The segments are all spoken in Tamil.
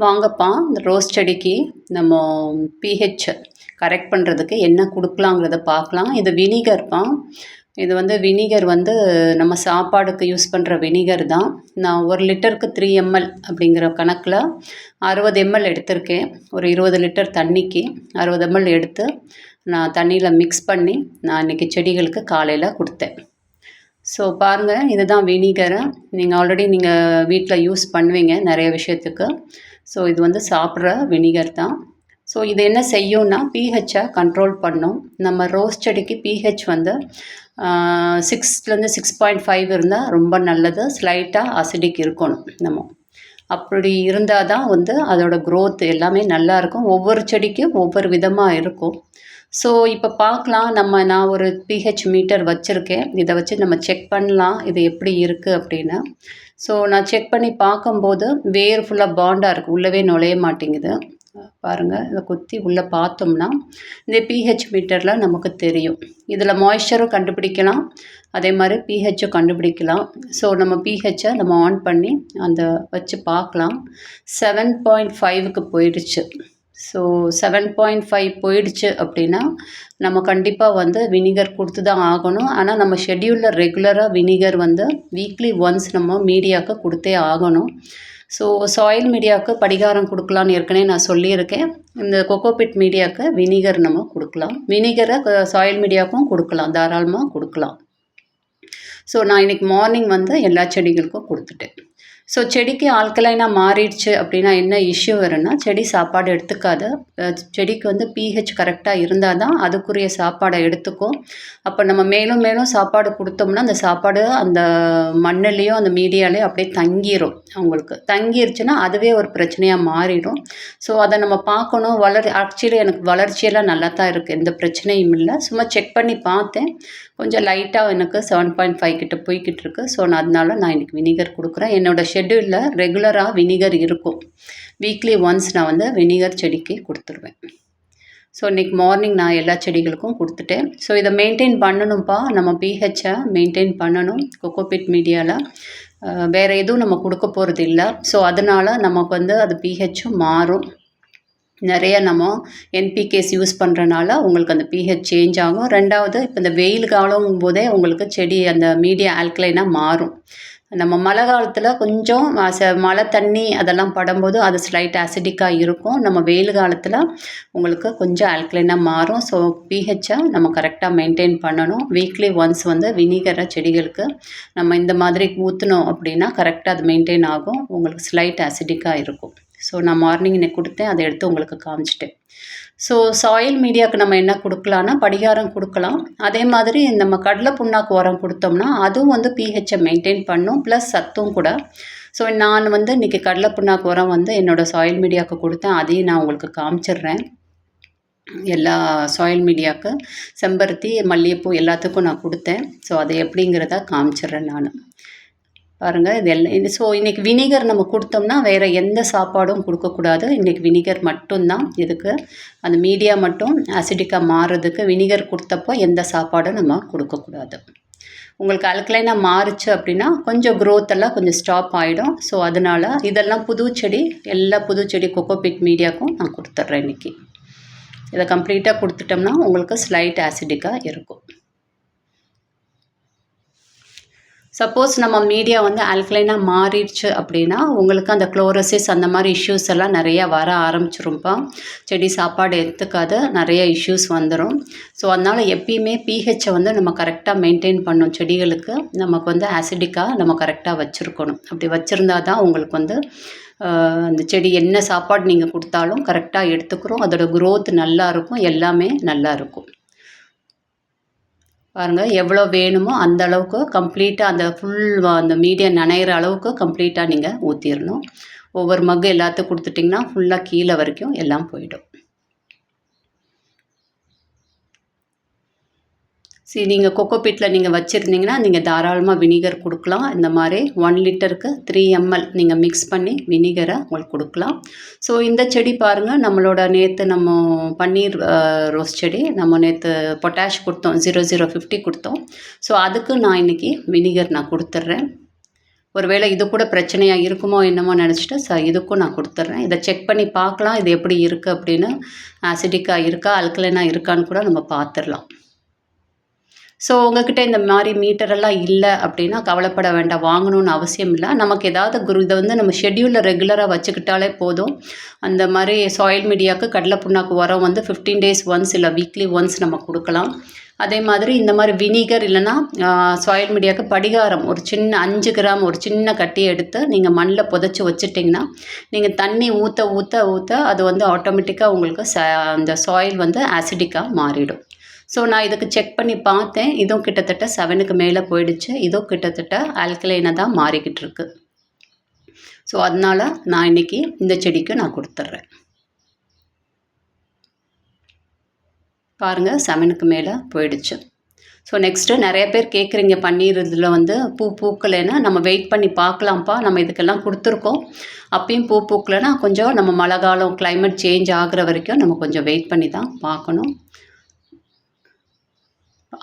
வாங்கப்பா இந்த ரோஸ் செடிக்கு நம்ம பிஹெச் கரெக்ட் பண்ணுறதுக்கு என்ன கொடுக்கலாங்கிறத பார்க்கலாம். இது வினிகர்ப்பா. இது வந்து வினிகர் வந்து நம்ம சாப்பாடுக்கு யூஸ் பண்ணுற வினிகர் தான். நான் ஒரு லிட்டருக்கு த்ரீ எம்எல் அப்படிங்கிற கணக்கில் அறுபது எம்எல் எடுத்திருக்கேன். ஒரு இருபது லிட்டர் தண்ணிக்கு அறுபது எம்எல் எடுத்து நான் தண்ணியில் மிக்ஸ் பண்ணி நான் இன்றைக்கி செடிகளுக்கு காலையில் கொடுத்தேன். ஸோ பாருங்கள் இதுதான் வினிகரை நீங்கள் ஆல்ரெடி நீங்கள் வீட்டில் யூஸ் பண்ணுவீங்க நிறைய விஷயத்துக்கு. ஸோ இது வந்து சாப்பிட்ற வினிகர் தான். ஸோ இது என்ன செய்யும்னா பிஹெச்சை கண்ட்ரோல் பண்ணும். நம்ம ரோஸ் செடிக்கு பிஹெச் வந்து சிக்ஸ்லேருந்து சிக்ஸ் பாயிண்ட் ஃபைவ் இருந்தால் ரொம்ப நல்லது. ஸ்லைட்டாக அசிடிக் இருக்கணும் நம்ம. அப்படி இருந்தால் தான் வந்து அதோடய க்ரோத் எல்லாமே நல்லாயிருக்கும் ஒவ்வொரு செடிக்கும் ஒவ்வொரு விதமாக இருக்கும். ஸோ இப்போ பார்க்கலாம். நம்ம நான் ஒரு பிஹெச் மீட்டர் வச்சுருக்கேன். இதை வச்சு நம்ம செக் பண்ணலாம். இது எப்படி இருக்குது அப்படின்னு. ஸோ நான் செக் பண்ணி பார்க்கும்போது வேர் ஃபுல்லாக பாண்டாக இருக்குது உள்ளவே நுழைய மாட்டேங்குது. பாருங்கள் இதை குத்தி உள்ளே பார்த்தோம்னா இந்த பிஹெச் மீட்டரில் நமக்கு தெரியும். இதில் மாய்ஸ்சரும் கண்டுபிடிக்கலாம். அதே மாதிரி பிஹெச்சும் கண்டுபிடிக்கலாம். ஸோ நம்ம பிஹெச்சை நம்ம ஆன் பண்ணி அந்த வச்சு பார்க்கலாம். செவன் பாயிண்ட் ஃபைவுக்கு போயிடுச்சு. ஸோ செவன் பாயிண்ட் ஃபைவ் போயிடுச்சு அப்படின்னா நம்ம கண்டிப்பாக வந்து வினிகர் கொடுத்து தான் ஆகணும். ஆனால் நம்ம ஷெட்யூலில் ரெகுலராக வினிகர் வந்து வீக்லி ஒன்ஸ் நம்ம மீடியாவுக்கு கொடுத்தே ஆகணும். ஸோ சாயில் மீடியாவுக்கு படிகாரம் கொடுக்கலான்னு ஏற்கனவே நான் சொல்லியிருக்கேன். இந்த கொக்கோபிட் மீடியாவுக்கு வினிகர் நம்ம கொடுக்கலாம். வினிகரை சாயில் மீடியாவுக்கும் கொடுக்கலாம். தாராளமாக கொடுக்கலாம். ஸோ நான் இன்றைக்கி மார்னிங் வந்து எல்லா செடிகளுக்கும் கொடுத்துட்டேன். ஸோ செடிக்கு ஆல்கலைனாக மாறிடுச்சு அப்படின்னா என்ன இஷ்யூ வரும்னா செடி சாப்பாடு எடுத்துக்காது செடிக்கு வந்து பிஹெச் கரெக்டாக இருந்தால் தான் அதுக்குரிய சாப்பாடை எடுத்துக்கும். அப்போ நம்ம மேலும் மேலும் சாப்பாடு கொடுத்தோம்னா அந்த சாப்பாடு அந்த மண்ணுலேயும் அந்த மீடியாலேயும் அப்படியே தங்கிடும் அவங்களுக்கு. தங்கிருச்சுன்னா அதுவே ஒரு பிரச்சனையாக மாறிடும். ஸோ அதை நம்ம பார்க்கணும். வளர் ஆக்சுவலி எனக்கு வளர்ச்சியெல்லாம் நல்லா தான் இருக்குது எந்த பிரச்சனையும் இல்லை. சும்மா செக் பண்ணி பார்த்தேன். கொஞ்சம் லைட்டாக எனக்கு செவன் பாயிண்ட் ஃபைவ் கிட்ட போய்கிட்டு இருக்கு. ஸோ நான் அதனால நான் இன்னைக்கு வினிகர் கொடுக்குறேன். என்னோடய ஷெட்யூலில் ரெகுலராக வினிகர் இருக்கும். வீக்லி ஒன்ஸ் நான் வந்து வினிகர் செடிக்கு கொடுத்துருவேன். ஸோ இன்றைக்கி மார்னிங் நான் எல்லா செடிகளுக்கும் கொடுத்துட்டேன். ஸோ இதை மெயின்டைன் பண்ணணும்ப்பா நம்ம பிஹெச்சை மெயின்டைன் பண்ணணும். கொக்கோபிட் மீடியாவில் வேறு எதுவும் நம்ம கொடுக்க போகிறது இல்லை. ஸோ அதனால் நமக்கு வந்து அது பிஹெச்சும் மாறும். நிறைய நம்ம என்பிகேஸ் யூஸ் பண்ணுறனால உங்களுக்கு அந்த பிஹெச் சேஞ்ச் ஆகும். ரெண்டாவது இப்போ இந்த வெயில் காலம் போதே உங்களுக்கு செடி அந்த மீடியா ஆல்கலைனாக மாறும். நம்ம மழை காலத்தில் கொஞ்சம் ச மழை தண்ணி அதெல்லாம் படும்போது அது ஸ்லைட் ஆசிடிக்காக இருக்கும். நம்ம வெயில் காலத்தில் உங்களுக்கு கொஞ்சம் ஆல்கலைனாக மாறும். ஸோ பிஹெச்சை நம்ம கரெக்டாக மெயின்டைன் பண்ணணும். வீக்லி ஒன்ஸ் வந்து வினிகரை செடிகளுக்கு நம்ம இந்த மாதிரி ஊற்றினோம் அப்படின்னா கரெக்டாக அது மெயின்டைன் ஆகும். உங்களுக்கு ஸ்லைட் ஆசிடிக்காக இருக்கும். ஸோ நான் மார்னிங் இன்னைக்கு கொடுத்தேன் அதை எடுத்து உங்களுக்கு காமிச்சிட்டேன். ஸோ சாயில் மீடியாவுக்கு நம்ம என்ன கொடுக்கலான்னா படிகாரம் கொடுக்கலாம். அதே மாதிரி நம்ம கடலை புண்ணாக்கு உரம் கொடுத்தோம்னா அதுவும் வந்து பிஹெச்சை மெயின்டைன் பண்ணும் ப்ளஸ் சத்தும் கூட. ஸோ நான் வந்து இன்றைக்கி கடலை புண்ணாக்கு உரம் வந்து என்னோடய சாயில் மீடியாவுக்கு கொடுத்தேன் அதையும் நான் உங்களுக்கு காமிச்சிடுறேன். எல்லா சாயில் மீடியாவுக்கு செம்பருத்தி மல்லிகைப்பூ எல்லாத்துக்கும் நான் கொடுத்தேன். ஸோ அதை எப்படிங்கிறத காமிச்சிடுறேன் நான். பாருங்கள் இது எல்லாம் இது ஸோ இன்றைக்கி வினிகர் நம்ம கொடுத்தோம்னா வேறு எந்த சாப்பாடும் கொடுக்கக்கூடாது. இன்றைக்கி வினிகர் மட்டும்தான் இதுக்கு. அந்த மீடியா மட்டும் அசிடிக்காக மாறுறதுக்கு வினிகர் கொடுத்தப்போ எந்த சாப்பாடும் நம்ம கொடுக்கக்கூடாது. உங்களுக்கு அல்கலைனாக மாறுச்சு அப்படின்னா கொஞ்சம் க்ரோத் எல்லாம் கொஞ்சம் ஸ்டாப் ஆகிடும் ஸோ அதனால் இதெல்லாம் புது செடி எல்லா புது செடி கொக்கோபிட் மீடியாவுக்கும் நான் கொடுத்துட்றேன் இன்றைக்கி இதை கம்ப்ளீட்டாக கொடுத்துட்டோம்னா உங்களுக்கு ஸ்லைட் ஆசிடிக்காக இருக்கும். சப்போஸ் நம்ம மீடியா வந்து ஆல்கலைனாக மாறிடுச்சு அப்படின்னா உங்களுக்கு அந்த குளோரசிஸ் அந்த மாதிரி இஷ்யூஸ் எல்லாம் நிறையா வர ஆரம்பிச்சிரும்ப்பா செடி சாப்பாடு எடுத்துக்காது நிறைய இஷ்யூஸ் வந்துடும் ஸோ அதனால் எப்பயுமே பிஹெச்சை வந்து நம்ம கரெக்டாக மெயின்டைன் பண்ணும் செடிகளுக்கு. நமக்கு வந்து ஆசிடிக்காக நம்ம கரெக்டாக வச்சுருக்கணும். அப்படி வச்சுருந்தா தான் உங்களுக்கு வந்து அந்த செடி என்ன சாப்பாடு நீங்கள் கொடுத்தாலும் கரெக்டாக எடுத்துக்கிறோம். அதோட க்ரோத் நல்லா இருக்கும். எல்லாமே நல்லா இருக்கும். பாருங்கள் எவ்வளோ வேணுமோ அந்த அளவுக்கு கம்ப்ளீட்டாக அந்த ஃபுல் அந்த மீடியம் நனைகிற அளவுக்கு கம்ப்ளீட்டாக நீங்கள் ஊற்றிடணும் ஒவ்வொரு மக்கு எல்லாத்துக்கும் கொடுத்துட்டிங்கன்னா ஃபுல்லாக கீழே வரைக்கும் எல்லாம் போயிடும். சரி நீங்கள் கொக்கோபீட்டில் நீங்கள் வச்சுருந்தீங்கன்னா நீங்கள் தாராளமாக வினிகர் கொடுக்கலாம். இந்த மாதிரி ஒன் லிட்டருக்கு த்ரீ எம்எல் நீங்கள் மிக்ஸ் பண்ணி வினிகரை உங்களுக்கு கொடுக்கலாம். ஸோ இந்த செடி பாருங்கள் நம்மளோட நேற்று நம்ம பன்னீர் ரோஸ் செடி நம்ம நேற்று பொட்டாஷ் கொடுத்தோம் ஜீரோ ஜீரோ ஃபிஃப்டி கொடுத்தோம். ஸோ அதுக்கு நான் இன்றைக்கி வினிகர் நான் கொடுத்துட்றேன். ஒருவேளை இது கூட பிரச்சனையாக இருக்குமோ என்னமோ நினச்சிட்டு ச இதுக்கும் நான் கொடுத்துட்றேன். இதை செக் பண்ணி பார்க்கலாம் இது எப்படி இருக்குது அப்படின்னு ஆசிடிக்காக இருக்கா அல்கலைனாக இருக்கான்னு கூட நம்ம பார்த்துடலாம். ஸோ உங்ககிட்ட இந்த மாதிரி மீட்டரெல்லாம் இல்லை அப்படின்னா கவலைப்பட வேண்டாம். வாங்கணும்னு அவசியம் இல்லை. நமக்கு ஏதாவது குரு இதை வந்து நம்ம ஷெட்யூலில் ரெகுலராக வச்சுக்கிட்டாலே போதும். அந்த மாதிரி சாயில் மீடியாவுக்கு கடலை புண்ணாக்கு உரம் வந்து ஃபிஃப்டீன் டேஸ் ஒன்ஸ் இல்லை வீக்லி ஒன்ஸ் நம்ம கொடுக்கலாம். அதே மாதிரி இந்த மாதிரி வினிகர் இல்லைன்னா சாயில் மீடியாவுக்கு படிகாரம் ஒரு சின்ன அஞ்சு கிராம் ஒரு சின்ன கட்டி எடுத்து நீங்கள் மண்ணில் புதைச்சி வச்சுட்டிங்கன்னா நீங்கள் தண்ணி ஊற்ற ஊற்ற ஊற்ற அது வந்து ஆட்டோமேட்டிக்காக உங்களுக்கு ச அந்த சாயில் வந்து ஆசிடிக்காக மாறிடும். ஸோ நான் இதுக்கு செக் பண்ணி பார்த்தேன். இதுவும் கிட்டத்தட்ட செவனுக்கு மேலே போயிடுச்சு. இதுவும் கிட்டத்தட்ட ஆல்கலைனை தான் மாறிக்கிட்டு இருக்கு. ஸோ அதனால் நான் இன்றைக்கி இந்த செடிக்கு நான் கொடுத்துட்றேன் பாருங்கள் செவனுக்கு மேலே போயிடுச்சு. ஸோ நெக்ஸ்ட்டு நிறைய பேர் கேட்குறீங்க பன்னீர் இதில் வந்து பூ பூக்கலைன்னா நம்ம வெயிட் பண்ணி பார்க்கலாம்ப்பா. நம்ம இதுக்கெல்லாம் கொடுத்துருக்கோம். அப்பயும் பூ பூக்கலைன்னா கொஞ்சம் நம்ம மழை காலம் கிளைமேட் சேஞ்ச் ஆகிற வரைக்கும் நம்ம கொஞ்சம் வெயிட் பண்ணி தான் பார்க்கணும்.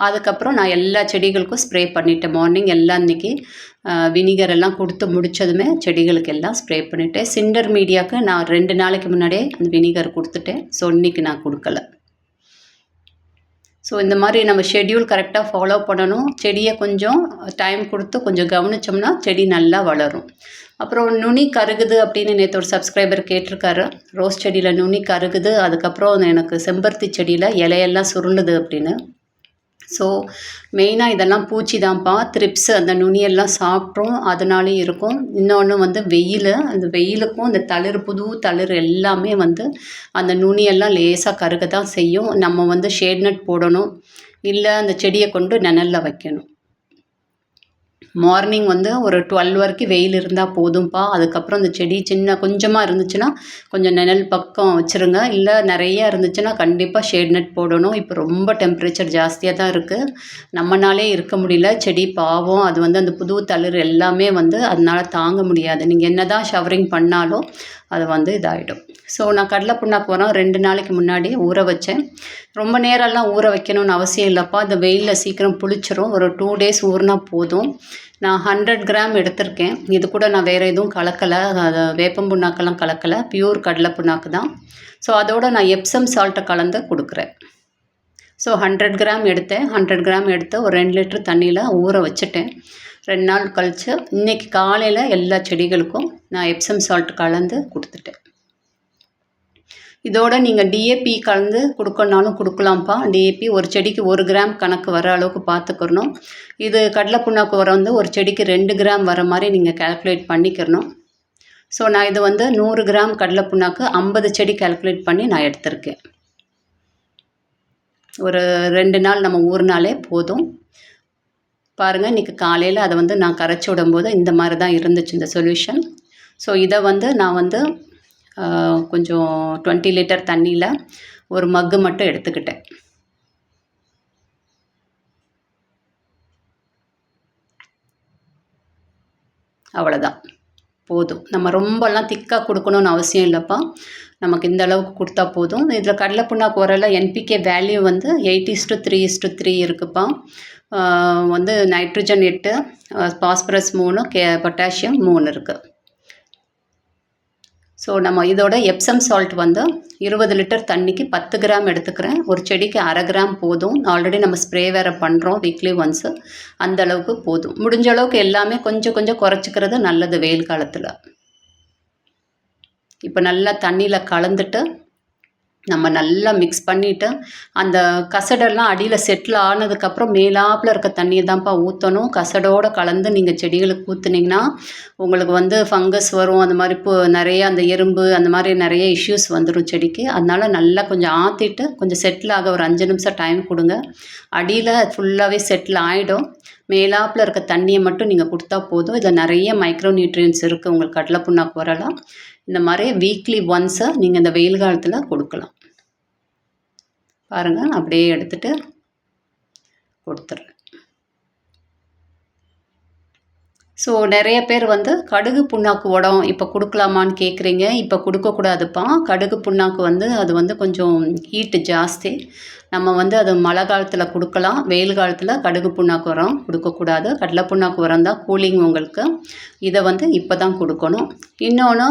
அதுக்கப்புறம் நான் எல்லா செடிகளுக்கும் ஸ்ப்ரே பண்ணிட்டேன் மார்னிங் எல்லாம் இன்றைக்கி வினிகர் எல்லாம் கொடுத்து முடித்ததுமே செடிகளுக்கு எல்லாம் ஸ்ப்ரே பண்ணிவிட்டேன் சிண்டர் மீடியாவுக்கு நான் ரெண்டு நாளைக்கு முன்னாடியே அந்த வினிகர் கொடுத்துட்டேன் ஸோ இன்றைக்கி நான் கொடுக்கல. ஸோ இந்த மாதிரி நம்ம ஷெட்யூல் கரெக்டாக ஃபாலோ பண்ணணும். செடியை கொஞ்சம் டைம் கொடுத்து கொஞ்சம் கவனித்தோம்னா செடி நல்லா வளரும். அப்புறம் நுனி கருகுது அப்படின்னு நேற்று ஒரு சப்ஸ்கிரைபர் கேட்டிருக்காரு. ரோஸ் செடியில் நுனி கருகுது அதுக்கப்புறம் எனக்கு செம்பருத்தி செடியில் இலையெல்லாம் சுருளுது அப்படின்னு. ஸோ மெயினாக இதெல்லாம் பூச்சி தான்ப்பா த்ரிப்ஸ் அந்த நுனியெல்லாம் சாப்பிட்ரும். அதனாலே இருக்கும். இன்னொன்று வந்து வெயில். அந்த வெயிலுக்கும் இந்த தளிர் புது தளிர் எல்லாமே வந்து அந்த நுனியெல்லாம் லேசாக கருக தான் செய்யும். நம்ம வந்து ஷேட் நட் போடணும். இல்லை அந்த செடியை கொண்டு நிழலில் வைக்கணும். மார்னிங் வந்து ஒரு டுவெல் வரைக்கும் வெயில் இருந்தால் போதும்ப்பா அதுக்கப்புறம் இந்த செடி சின்ன கொஞ்சமாக இருந்துச்சுன்னா கொஞ்சம் நிழல் பக்கம் வச்சுருங்க. இல்லை நிறையா இருந்துச்சுன்னா கண்டிப்பாக ஷேட் நெட் போடணும். இப்போ ரொம்ப டெம்பரேச்சர் ஜாஸ்தியாக தான் இருக்குது நம்மனாலே இருக்க முடியல. செடி பாவம். அது வந்து அந்த புது தளிர் எல்லாமே வந்து அதனால் தாங்க முடியாது. நீங்கள் என்ன தான் ஷவரிங் பண்ணாலும் அது வந்து இதாகிடும் ஸோ நான் கடலை புண்ணாக்கு உரம் ரெண்டு நாளைக்கு முன்னாடி ஊற வச்சேன். ரொம்ப நேரம்லாம் ஊற வைக்கணும்னு அவசியம் இல்லைப்பா. அந்த வெயிலில் சீக்கிரம் புளிச்சிரும். ஒரு டூ டேஸ் ஊறினா போதும். நான் ஹண்ட்ரட் கிராம் எடுத்திருக்கேன். இது கூட நான் வேறு எதுவும் கலக்கலை. அதை வேப்பம் புண்ணாக்கெல்லாம் கலக்கலை. பியூர் கடலை புண்ணாக்கு தான். ஸோ அதோடு நான் எப்சம் சால்ட்டை கலந்து கொடுக்குறேன். ஸோ ஹண்ட்ரட் கிராம் எடுத்தேன். ஹண்ட்ரட் கிராம் எடுத்து ஒரு ரெண்டு லிட்டர் தண்ணியில் ஊற வச்சுட்டேன். ரெண்டு நாள் கழித்து இன்றைக்கி காலையில் எல்லா செடிகளுக்கும் நான் எப்சம் சால்ட் கலந்து கொடுத்துட்டேன். இதோட நீங்கள் டிஏபி கலந்து கொடுக்கணுனாலும் கொடுக்கலாம்ப்பா. டிஏபி ஒரு செடிக்கு ஒரு கிராம் கணக்கு வர அளவுக்கு பார்த்துக்கிறணும் இது கடலை புண்ணாக்கு உரம் வந்து ஒரு செடிக்கு ரெண்டு கிராம் வர மாதிரி நீங்கள் கேல்குலேட் பண்ணிக்கிறணும். ஸோ நான் இது வந்து நூறு கிராம் கடலை புண்ணாக்கு ஐம்பது செடி கேல்குலேட் பண்ணி நான் எடுத்திருக்கேன். ஒரு ரெண்டு நாள் நம்ம ஊறினாலே போதும். பாருங்கள் இன்றைக்கி காலையில் அதை வந்து நான் கரைச்சி விடும்போது இந்த மாதிரி தான் இருந்துச்சு இந்த சொல்யூஷன் ஸோ இதை வந்து நான் வந்து கொஞ்சம் டுவெண்ட்டி லிட்டர் தண்ணியில் ஒரு மக்கு மட்டும் எடுத்துக்கிட்டேன். அவ்வளோதான் போதும். நம்ம ரொம்பலாம் திக்காக கொடுக்கணுன்னு அவசியம் இல்லைப்பா. நமக்கு இந்த அளவுக்கு கொடுத்தா போதும். இதில் கடலை புண்ணாக்கு உரல என்பிகே வேல்யூ வந்து eight is to three is to three இருக்குப்பா. வந்து நைட்ரஜன் எட்டு பாஸ்பரஸ் மூணு கே பொட்டாசியம் மூணு இருக்குது ஸோ நம்ம இதோட எப்சம் சால்ட் வந்து இருபது லிட்டர் தண்ணிக்கு பத்து கிராம் எடுத்துக்கிறேன். ஒரு செடிக்கு அரை கிராம் போதும். ஆல்ரெடி நம்ம ஸ்ப்ரே வேறு பண்ணுறோம் வீக்லி ஒன்ஸு அந்த அளவுக்கு போதும். முடிஞ்ச அளவுக்கு எல்லாமே கொஞ்சம் கொஞ்சம் குறைச்சிக்கிறது நல்லது வெயில் காலத்தில். இப்போ நல்லா தண்ணியில் கலந்துட்டு நம்ம நல்லா மிக்ஸ் பண்ணிவிட்டு அந்த கசடெல்லாம் அடியில் செட்டில் ஆனதுக்கப்புறம் மேலாப்பில் இருக்க தண்ணியை தான்ப்பா ஊற்றணும் கசடோடு கலந்து நீங்கள் செடிகளுக்கு ஊற்றுனீங்கன்னா உங்களுக்கு வந்து ஃபங்கஸ் வரும் அந்த மாதிரி இப்போ நிறைய அந்த எறும்பு அந்த மாதிரி நிறைய இஷ்யூஸ் வந்துடும் செடிக்கு. அதனால் நல்லா கொஞ்சம் ஆற்றிட்டு கொஞ்சம் செட்டில் ஆக ஒரு அஞ்சு நிமிஷம் டைம் கொடுங்க. அடியில் ஃபுல்லாகவே செட்டில் ஆகிடும் மேலாப்பில் இருக்க தண்ணியை மட்டும் நீங்கள் கொடுத்தா போதும். இதில் நிறைய மைக்ரோ நியூட்ரியன்ஸ் இருக்குது உங்களுக்கு கடலை புண்ணாக்கு வரலாம். இந்த மாதிரி வீக்லி ஒன்ஸை நீங்கள் இந்த வெயில் காலத்தில் கொடுக்கலாம். பாருங்கள் நான் அப்படியே எடுத்துகிட்டு கொடுத்துட்றேன் ஸோ நிறைய பேர் வந்து கடுகு புண்ணாக்கு உடம் இப்போ கொடுக்கலாமான்னு கேட்குறீங்க இப்போ கொடுக்கக்கூடாதுப்பா. கடுகு புண்ணாக்கு வந்து அது வந்து கொஞ்சம் ஹீட்டு ஜாஸ்தி. நம்ம வந்து அது மழை காலத்தில் கொடுக்கலாம். வெயில் காலத்தில் கடுகு புண்ணாக்கு உரம் கொடுக்கக்கூடாது. கடலை புண்ணாக்கு உரம் தான் கூலிங் உங்களுக்கு. இதை வந்து இப்போ தான் கொடுக்கணும். இன்னொன்று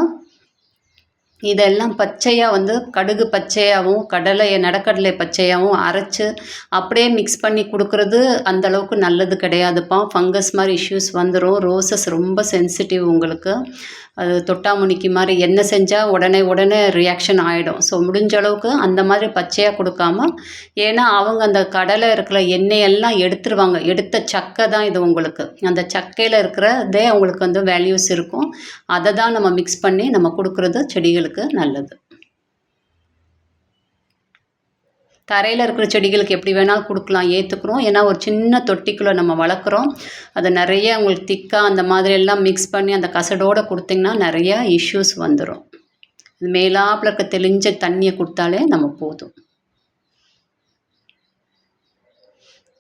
இதெல்லாம் பச்சையாக வந்து கடுகு பச்சையாகவும் கடலையை நடக்கடலை பச்சையாகவும் அரைச்சி அப்படியே மிக்ஸ் பண்ணி கொடுக்குறது அந்தளவுக்கு நல்லது கிடையாதுப்பா. ஃபங்கஸ் மாதிரி இஷ்யூஸ் வந்துடும் ரோசஸ் ரொம்ப சென்சிட்டிவ் உங்களுக்கு. அது தொட்டாமுனிக்கு மாதிரி என்ன செஞ்சால் உடனே உடனே ரியாக்ஷன் ஆகிடும் ஸோ முடிஞ்ச அளவுக்கு அந்த மாதிரி பச்சையாக கொடுக்காம ஏன்னா அவங்க அந்த கடலை இருக்கிற எண்ணெயெல்லாம் எடுத்துருவாங்க. எடுத்த சக்கை தான் இது உங்களுக்கு. அந்த சக்கையில் இருக்கிறதே அவங்களுக்கு வந்து வேல்யூஸ் இருக்கும். அதை தான் நம்ம மிக்ஸ் பண்ணி நம்ம கொடுக்குறது செடிகளுக்கு நல்லது. தரையில் இருக்கிற செடிகளுக்கு எப்படி வேணாலும் கொடுக்கலாம் ஏற்றுக்குறோம் ஏன்னா ஒரு சின்ன தொட்டிக்குள்ளே நம்ம வளர்க்குறோம். அதை நிறைய உங்களுக்கு திக்காக அந்த மாதிரி எல்லாம் மிக்ஸ் பண்ணி அந்த கசடோடு கொடுத்திங்கன்னா நிறையா இஷ்யூஸ் வந்துடும் மேலாப்பில் இருக்க தெளிஞ்ச தண்ணியை கொடுத்தாலே நம்ம போதும்.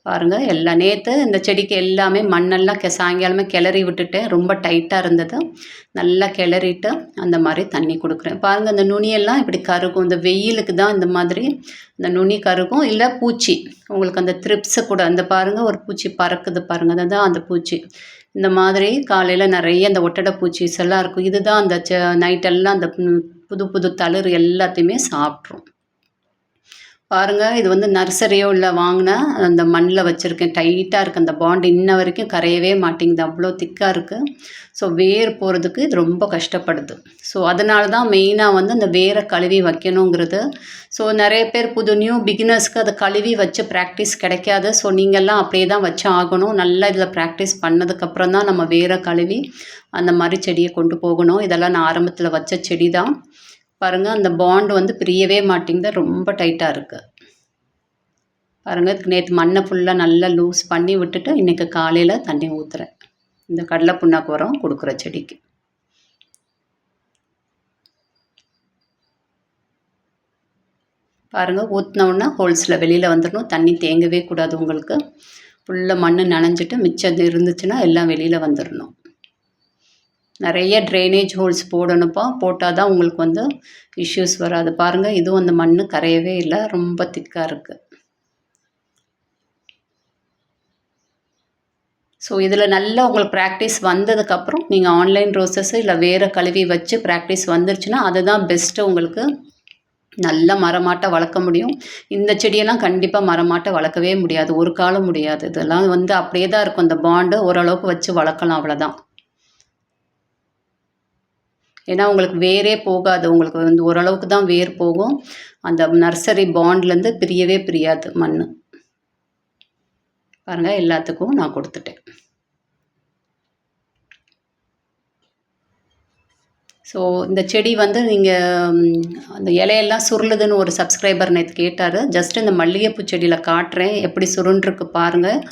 பாருங்கள் எல்லா நேற்று இந்த செடிக்கு எல்லாமே மண்ணெல்லாம் கெ சாயங்காலமே கிளறி விட்டுட்டேன் ரொம்ப டைட்டாக இருந்தது. நல்லா கிளறிட்டு அந்த மாதிரி தண்ணி கொடுக்குறேன். பாருங்கள் அந்த நுனியெல்லாம் இப்படி கருகும். இந்த வெயிலுக்கு தான் இந்த மாதிரி இந்த நுனி கருகும். இல்லை பூச்சி. உங்களுக்கு அந்த த்ரிப்ஸை கூட அந்த பாருங்கள் ஒரு பூச்சி பறக்குது பாருங்கள் அதுதான் அந்த பூச்சி. இந்த மாதிரி காலையில் நிறைய அந்த ஒட்டடை பூச்சிஸ் எல்லாம் இருக்கும். இதுதான் அந்த ச நைட்டெல்லாம் அந்த புது புது தளிர் எல்லாத்தையுமே சாப்பிட்ரும். பாருங்கள் இது வந்து நர்சரியோ இல்லை வாங்கின அந்த மண்ணில் வச்சுருக்கேன். டைட்டாக இருக்குது அந்த பாண்டு. இன்ன வரைக்கும் கரையவே மாட்டேங்குது. அவ்வளோ திக்காக இருக்குது ஸோ வேர் போகிறதுக்கு இது ரொம்ப கஷ்டப்படுது. ஸோ அதனால தான் மெயினாக வந்து அந்த வேரை கழுவி வைக்கணுங்கிறது. ஸோ நிறைய பேர் புது நியூ பிகினர்ஸ்க்கு அதை கழுவி வச்சு ப்ராக்டிஸ் கிடைக்காது. ஸோ நீங்கள்லாம் அப்படியே தான் வச்சு ஆகணும். நல்லா இதில் ப்ராக்டிஸ் பண்ணதுக்கப்புறம் தான் நம்ம வேரை கழுவி அந்த மாதிரி செடியை கொண்டு போகணும். இதெல்லாம் நான் ஆரம்பத்தில் வச்ச செடி தான். பாருங்கள் அந்த பாண்டு வந்து பிரியவே மாட்டேங்குது. ரொம்ப டைட்டாக இருக்குது பாருங்கள் நேற்று மண்ணை ஃபுல்லாக நல்லா லூஸ் பண்ணி விட்டுட்டு இன்றைக்கி காலையில் தண்ணி ஊற்றுறேன் இந்த கடலை புண்ணாக்கு உரம் கொடுக்குற செடிக்கு. பாருங்கள் ஊற்றினோன்னா ஹோல்ஸில் வெளியில் வந்துடணும். தண்ணி தேங்கவே கூடாது உங்களுக்கு. ஃபுல்லாக மண் நனைஞ்சிட்டு மிச்சம் இருந்துச்சுன்னா எல்லாம் வெளியில் வந்துடணும். நிறைய ட்ரைனேஜ் ஹோல்ஸ் போடணும்ப்பா. போட்டால் தான் உங்களுக்கு வந்து இஷ்யூஸ் வராது. பாருங்கள் இதுவும் அந்த மண் கரையவே இல்லை. ரொம்ப திக்காக இருக்குது ஸோ இதில் நல்லா உங்களுக்கு ப்ராக்டிஸ் வந்ததுக்கப்புறம் நீங்கள் ஆன்லைன் ரோசஸ் இல்லை வேறு கழுவி வச்சு ப்ராக்டிஸ் வந்துருச்சுன்னா அதுதான் பெஸ்ட்டு உங்களுக்கு நல்ல மரமாட்டை வளர்க்க முடியும். இந்த செடியெல்லாம் கண்டிப்பாக மரமாட்டை வளர்க்கவே முடியாது. ஒரு காலம் முடியாது. இதெல்லாம் வந்து அப்படியே தான் இருக்கும். இந்த பாண்டு ஓரளவுக்கு வச்சு வளர்க்கலாம் அவ்வளோதான் ஏன்னா உங்களுக்கு வேரே போகாது. உங்களுக்கு வந்து ஓரளவுக்கு தான் வேர் போகும். அந்த நர்சரி பாண்ட்லேருந்து பிரியவே பிரியாது மண் பாருங்கள் எல்லாத்துக்கும் நான் கொடுத்துட்டேன். ஸோ இந்த செடி வந்து நீங்கள் அந்த இலையெல்லாம் சுருளுதுன்னு ஒரு சப்ஸ்கிரைபர் நேற்று கேட்டார். ஜஸ்ட் இந்த மல்லிகைப்பூ செடியில் காட்டுறேன். எப்படி சுருண்டுருக்கு பாருங்கள்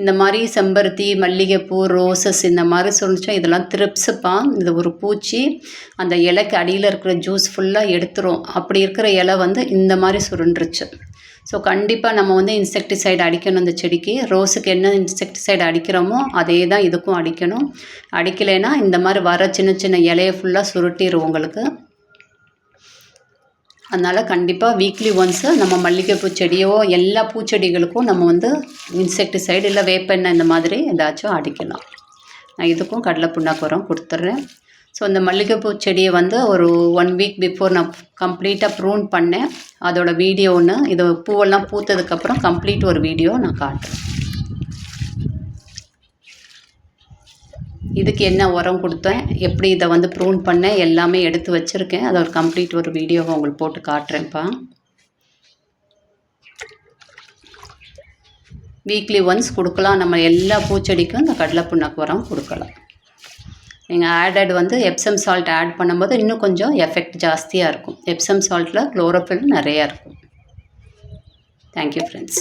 இந்த மாதிரி செம்பருத்தி மல்லிகைப்பூ ரோசஸ் இந்த மாதிரி சுருந்துச்சா இதெல்லாம் திருப்ஸுப்பான் இது ஒரு பூச்சி. அந்த இலைக்கு அடியில் இருக்கிற ஜூஸ் ஃபுல்லாக எடுத்துரும். அப்படி இருக்கிற இலை வந்து இந்த மாதிரி சுருண்டுருச்சு. ஸோ கண்டிப்பாக நம்ம வந்து இன்செக்டிசைடு அடிக்கணும் இந்த செடிக்கு. ரோஸுக்கு என்ன இன்செக்டிசைடு அடிக்கிறோமோ அதே தான் இதுக்கும் அடிக்கணும். அடிக்கலைன்னா இந்த மாதிரி வர சின்ன சின்ன இலையை ஃபுல்லாக சுருட்டிடும் உங்களுக்கு. அதனால் கண்டிப்பாக வீக்லி ஒன்ஸு நம்ம மல்லிகைப்பூ செடியோ எல்லா பூச்செடிகளுக்கும் நம்ம வந்து இன்செக்டிசைடு இல்லை வேப்பெண்ணெய் இந்த மாதிரி ஏதாச்சும் அடிக்கலாம். நான் இதுக்கும் கடலை புண்ணாக்கு உரம் கொடுத்துட்றேன். ஸோ இந்த மல்லிகைப்பூ செடியை வந்து ஒரு ஒன் வீக் பிஃபோர் நான் கம்ப்ளீட்டாக ப்ரூன் பண்ணேன். அதோடய வீடியோ ஒன்று இது பூவெல்லாம் பூத்ததுக்கப்புறம் கம்ப்ளீட் ஒரு வீடியோ நான் காட்டுறேன். இதுக்கு என்ன உரம் கொடுத்தேன் எப்படி இதை வந்து ப்ரூன் பண்ணேன் எல்லாமே எடுத்து வச்சுருக்கேன். அதை ஒரு கம்ப்ளீட் ஒரு வீடியோவை உங்களுக்கு போட்டு காட்டுறேன்ப்பா. வீக்லி ஒன்ஸ் கொடுக்கலாம். நம்ம எல்லா பூச்செடிக்கும் இந்த கடலை புண்ணாக்கு உரம் கொடுக்கலாம். நீங்கள் ஆடட் வந்து எப்சம் சால்ட் ஆட் பண்ணும்போது இன்னும் கொஞ்சம் எஃபெக்ட் ஜாஸ்தியாக இருக்கும். எப்சம் சால்ட்டில் குளோரோஃபில் நிறையா இருக்கும். Thank you friends